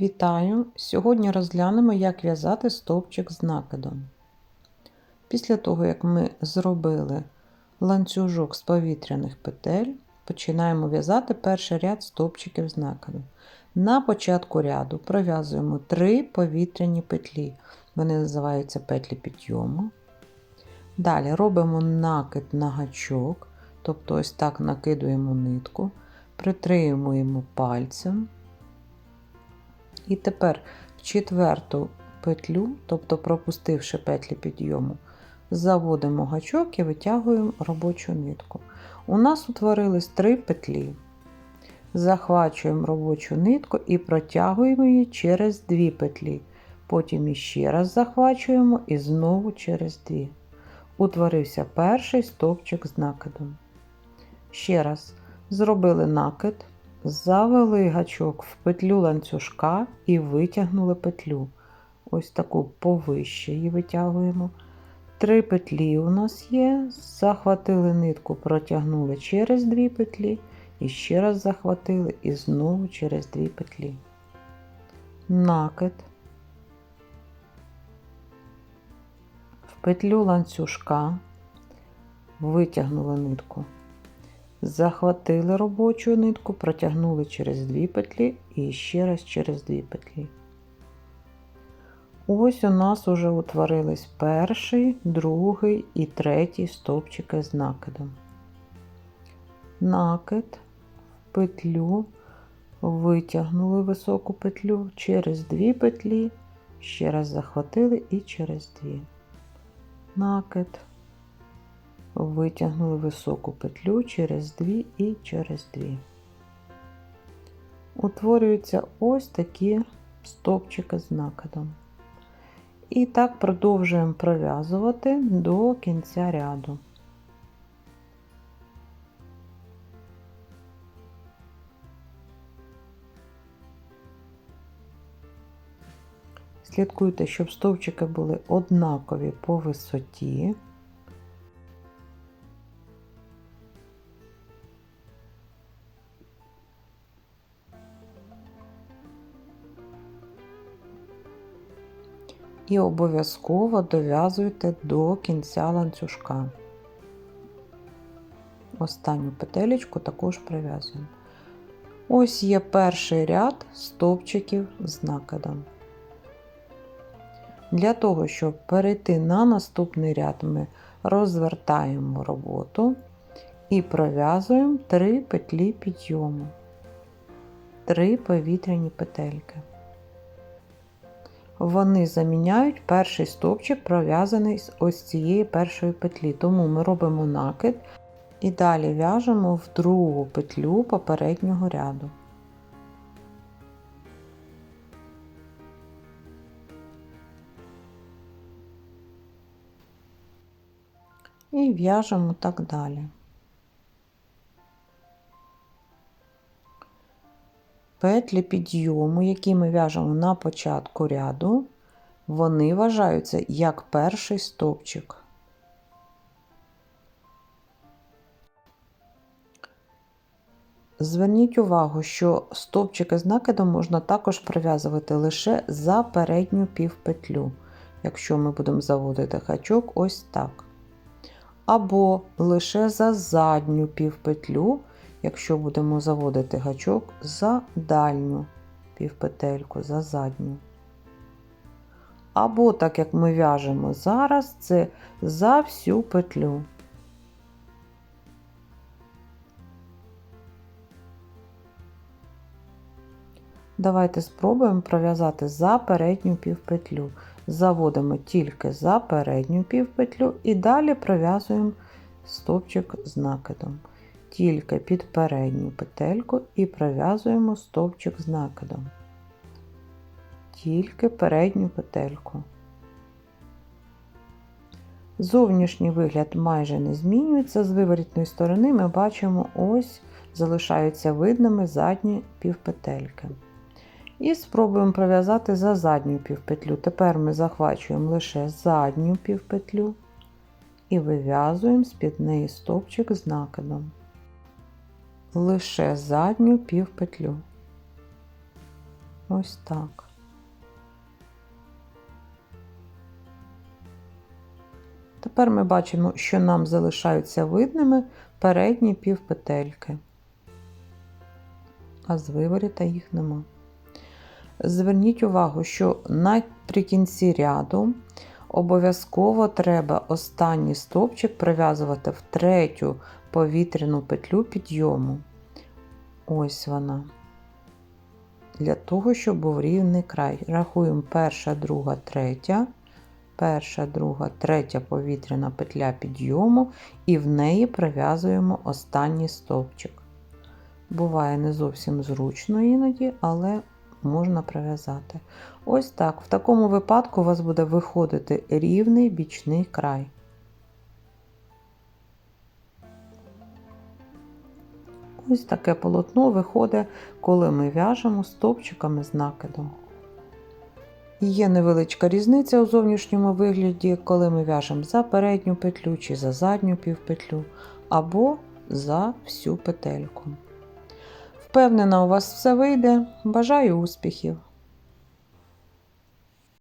Вітаю! Сьогодні розглянемо, як в'язати стовпчик з накидом. Після того, як ми зробили ланцюжок з повітряних петель, починаємо в'язати перший ряд стовпчиків з накидом. На початку ряду пров'язуємо 3 повітряні петлі. Вони називаються петлі підйому. Далі робимо накид на гачок, тобто ось так накидуємо нитку, притримуємо пальцем. І тепер в четверту петлю, тобто пропустивши петлі підйому, заводимо гачок і витягуємо робочу нитку. У нас утворились три петлі. Захвачуємо робочу нитку і протягуємо її через дві петлі. Потім іще раз захвачуємо і знову через дві. Утворився перший стовпчик з накидом. Ще раз зробили накид, завели гачок в петлю ланцюжка і витягнули петлю. Ось таку повище її витягуємо. Три петлі у нас є. Захватили нитку, протягнули через дві петлі, і ще раз захватили і знову через дві петлі. Накид. В петлю ланцюжка витягнули нитку. Захватили робочу нитку, протягнули через дві петлі і ще раз через дві петлі. Ось у нас уже утворились перший, другий і третій стовпчики з накидом. Накид в петлю, витягнули високу петлю через дві петлі, ще раз захватили і через дві. Накид витягнули високу петлю через дві і через дві. Утворюються ось такі стовпчики з накидом. І так продовжуємо пров'язувати до кінця ряду. Слідкуйте, щоб стовпчики були однакові по висоті. І обов'язково дов'язуйте до кінця ланцюжка. Останню петелечку також прив'язуємо. Ось є перший ряд стовпчиків з накидом. Для того, щоб перейти на наступний ряд, ми розвертаємо роботу і пров'язуємо 3 петлі підйому, 3 повітряні петельки вони заміняють перший стовпчик, пров'язаний з ось цієї першої петлі. Тому ми робимо накид і далі в'яжемо в другу петлю попереднього ряду. І в'яжемо так далі. Петлі підйому, які ми в'яжемо на початку ряду, вони вважаються як перший стовпчик. Зверніть увагу, що стовпчики з накидом можна також прив'язувати лише за передню півпетлю, якщо ми будемо заводити гачок ось так. Або лише за задню півпетлю, якщо будемо заводити гачок за дальню півпетельку, за задню. Або, так як ми в'яжемо зараз, це за всю петлю. Давайте спробуємо пров'язати за передню півпетлю. Заводимо тільки за передню півпетлю і далі пров'язуємо стовпчик з накидом тільки під передню петельку і пров'язуємо стовпчик з накидом. Тільки передню петельку. Зовнішній вигляд майже не змінюється. З виворітної сторони ми бачимо, ось залишаються видними задні півпетельки. І спробуємо пров'язати за задню півпетлю. Тепер ми захвачуємо лише задню півпетлю і вив'язуємо з-під неї стовпчик з накидом лише задню півпетлю. Ось так. Тепер ми бачимо, що нам залишаються видними передні півпетельки, а з виворіта їх нема. Зверніть увагу, що наприкінці ряду обов'язково треба останній стовпчик прив'язувати в третю повітряну петлю підйому. Ось вона. Для того, щоб був рівний край. Рахуємо перша, друга, третя. Перша, друга, третя повітряна петля підйому, і в неї прив'язуємо останній стовпчик. Буває не зовсім зручно іноді, але можна прив'язати. Ось так. В такому випадку у вас буде виходити рівний бічний край. Ось таке полотно виходить, коли ми в'яжемо стовпчиками з накидом. Є невеличка різниця у зовнішньому вигляді, коли ми в'яжемо за передню петлю чи за задню півпетлю, або за всю петельку. Впевнена, у вас все вийде. Бажаю успіхів!